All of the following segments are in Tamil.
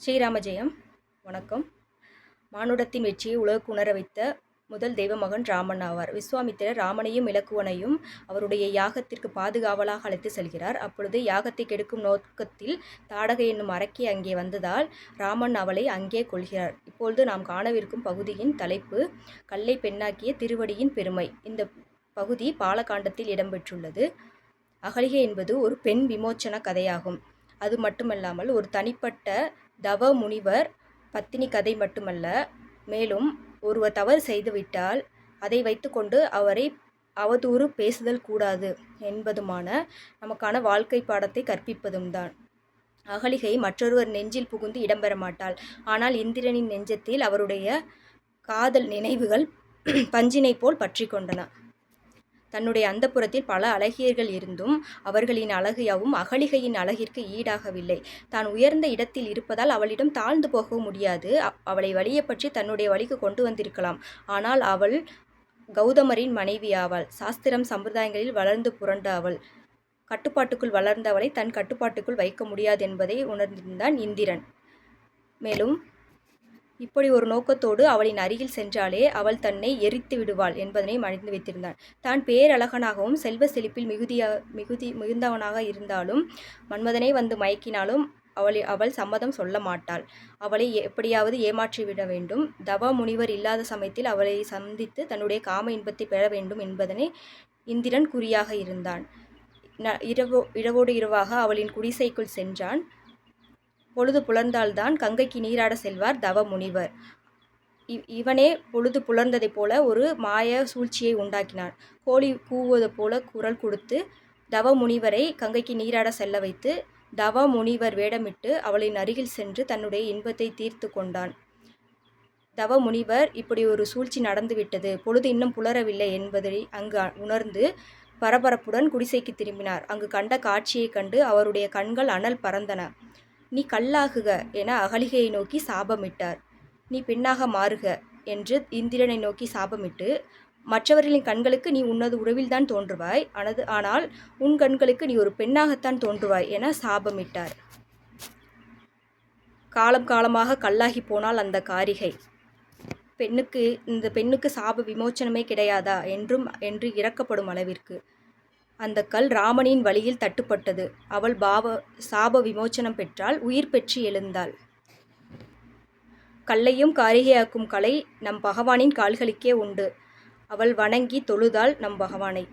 ஸ்ரீராம ஜெயம் வணக்கம். மானுடத்தின் வெற்றியை உலகுக்கு உணர வைத்த முதல் தெய்வ மகன் ராமன் ஆவார். விஸ்வாமித்திரர் ராமனையும் இலக்குவனையும் அவருடைய யாகத்திற்கு பாதுகாவலாக அழைத்து செல்கிறார். அப்பொழுது யாகத்தை கெடுக்கும் நோக்கத்தில் தாடகை என்னும் அரக்கி அங்கே வந்ததால் ராமன் அவளை அங்கே கொள்கிறார் இப்பொழுது நாம் காணவிருக்கும் பகுதியின் தலைப்பு கல்லை பெண்ணாக்கிய திருவடியின் பெருமை. இந்த பகுதி பாலகாண்டத்தில் இடம்பெற்றுள்ளது. அகலிகை என்பது ஒரு பெண் விமோச்சன கதையாகும். அது மட்டுமல்லாமல் ஒரு தனிப்பட்ட தவ முனிவர் பத்தினி கதை மட்டுமல்ல மேலும் ஒருவர் தவறு செய்துவிட்டால் அதை வைத்துக்கொண்டு அவரை அவதூறு பேசுதல் கூடாது என்பதுமான நமக்கான வாழ்க்கை பாடத்தை கற்பிப்பதும் தான். அகலிகை மற்றொருவர் நெஞ்சில் புகுந்து இடம்பெற மாட்டாள். ஆனால் இந்திரனின் நெஞ்சத்தில் அவருடைய காதல் நினைவுகள் பஞ்சினை போல் பற்றி கொண்டன. தன்னுடைய அந்தப்புறத்தில் பல அழகியர்கள் இருந்தும் அவர்களின் அழகையாவும் அகலிகையின் அழகிற்கு ஈடாகவில்லை. தான் உயர்ந்த இடத்தில் இருப்பதால் அவளிடம் தாழ்ந்து போக முடியாது. அவளை வழியை பற்றி தன்னுடைய வழிக்கு கொண்டு வந்திருக்கலாம். ஆனால் அவள் கௌதமரின் மனைவி ஆவாள். சாஸ்திரம் சம்பிரதாயங்களில் வளர்ந்து புரண்ட அவள். கட்டுப்பாட்டுக்குள் வளர்ந்தவளை தன் கட்டுப்பாட்டுக்குள் வைக்க முடியாது என்பதை உணர்ந்திருந்தான் இந்திரன். மேலும் இப்படி ஒரு நோக்கத்தோடு அவளின் அருகில் சென்றாலே அவள் தன்னை எரித்து விடுவாள் என்பதனை மறைந்து வைத்திருந்தான் தான் பேரழகனாகவும் செல்வ செழிப்பில் மிகுதியா மிகுதி மிகுந்தவனாக இருந்தாலும் மன்மதனை வந்து மயக்கினாலும் அவளை அவள் சம்மதம் சொல்ல மாட்டாள். அவளை எப்படியாவது ஏமாற்றிவிட வேண்டும். தவ முனிவர் இல்லாத சமயத்தில் அவளை சந்தித்து தன்னுடைய காம இன்பத்தை பெற வேண்டும் என்பதனை இந்திரன் குறியாக இருந்தான். இரவோ இரவோடு இரவாக அவளின் குடிசைக்குள் சென்றான். பொழுது புலர்ந்தால்தான் கங்கைக்கு நீராட செல்வார் தவ முனிவர். இவனே பொழுது புலர்ந்ததைப் போல ஒரு மாய சூழ்ச்சியை உண்டாக்கினான். கோழி கூவுவது போல குரல் கொடுத்து தவ முனிவரை கங்கைக்கு நீராட செல்ல வைத்து தவ முனிவர் வேடமிட்டு அவளின் அருகில் சென்று தன்னுடைய இன்பத்தை தீர்த்து கொண்டான். தவ முனிவர் இப்படி ஒரு சூழ்ச்சி நடந்துவிட்டது பொழுது இன்னும் புலரவில்லை என்பதை அங்கு உணர்ந்து பரபரப்புடன் குடிசைக்கு திரும்பினார். அங்கு கண்ட காட்சியைக் கண்டு அவருடைய கண்கள் அனல் பறந்தன. நீ கல்லாகுக என அகலிகையை நோக்கி சாபமிட்டார். நீ பெண்ணாக மாறுக என்று இந்திரனை நோக்கி சாபமிட்டு மற்றவர்களின் கண்களுக்கு நீ உன்னது உறவில்தான் தோன்றுவாய் ஆனது ஆனால் உன் கண்களுக்கு நீ ஒரு பெண்ணாகத்தான் தோன்றுவாய் என சாபமிட்டார். காலம் காலமாக கல்லாகி போனால் அந்த காரிகை. பெண்ணுக்கு இந்த பெண்ணுக்கு சாப விமோச்சனமே கிடையாதா என்றும் என்று இறக்கப்படும் அளவிற்கு. அந்த கல் ராமனின் வழியில் தட்டுப்பட்டது. அவள் பாவ சாப விமோச்சனம் பெற்றால் உயிர் பெற்று எழுந்தாள். கல்லையும் காரிகையாக்கும் கலை நம் பகவானின் கால்களுக்கே உண்டு. அவள் வணங்கி தொழுதாள் நம் பகவானை.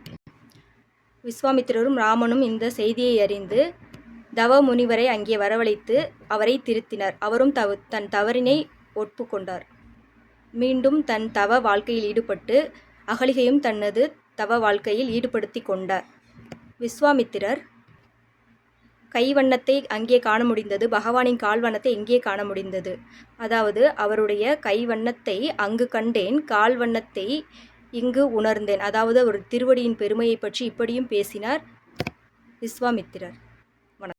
விஸ்வாமித்திரரும் ராமனும் இந்த செய்தியை அறிந்து தவ முனிவரை அங்கே வரவழைத்து அவரை திருத்தினர். அவரும் தவ தன் தவறினை ஒப்புக்கொண்டார். மீண்டும் தன் தவ வாழ்க்கையில் ஈடுபட்டு அகலிகையும் தனது தவ வாழ்க்கையில் ஈடுபடுத்தி கொண்டார். விஸ்வாமித்திரர் கைவண்ணத்தை அங்கே காண முடிந்தது பகவானின் கால்வண்ணத்தை எங்கே காண முடிந்தது. அதாவது அவருடைய கைவண்ணத்தை அங்கு கண்டேன் கால்வண்ணத்தை இங்கு உணர்ந்தேன். அதாவது ஒரு திருவடியின் பெருமையை பற்றி இப்படியும் பேசினார் விஸ்வாமித்திரர்.